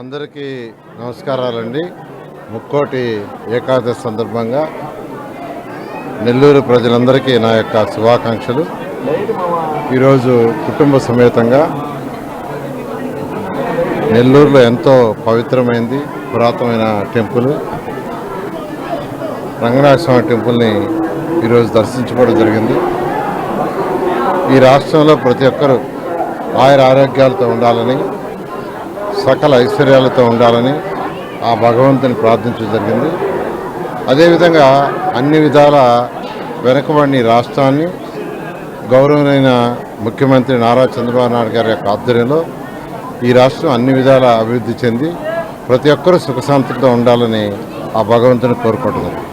అందరికీ నమస్కారాలండి. ముక్కోటి ఏకాదశి సందర్భంగా నెల్లూరు ప్రజలందరికీ నా యొక్క శుభాకాంక్షలు. ఈరోజు కుటుంబ సమేతంగా నెల్లూరులో ఎంతో పవిత్రమైంది పురాతనమైన టెంపుల్. రంగనాథ స్వామి టెంపుల్ని ఈరోజు దర్శించుకోవడం జరిగింది. ఈ రాష్ట్రంలో ప్రతి ఒక్కరూ ఆయుర ఆరోగ్యాలతో ఉండాలని సకల ఐశ్వర్యాలతో ఉండాలని ఆ భగవంతుని ప్రార్థించడం జరిగింది. అదేవిధంగా అన్ని విధాల వెనుకబడిన రాష్ట్రాన్ని గౌరవమైన ముఖ్యమంత్రి నారా చంద్రబాబు నాయుడు గారి యొక్క ఆధ్వర్యంలో ఈ రాష్ట్రం అన్ని విధాల అభివృద్ధి చెంది ప్రతి ఒక్కరూ సుఖశాంతులతో ఉండాలని ఆ భగవంతుని కోరుకుంటున్నారు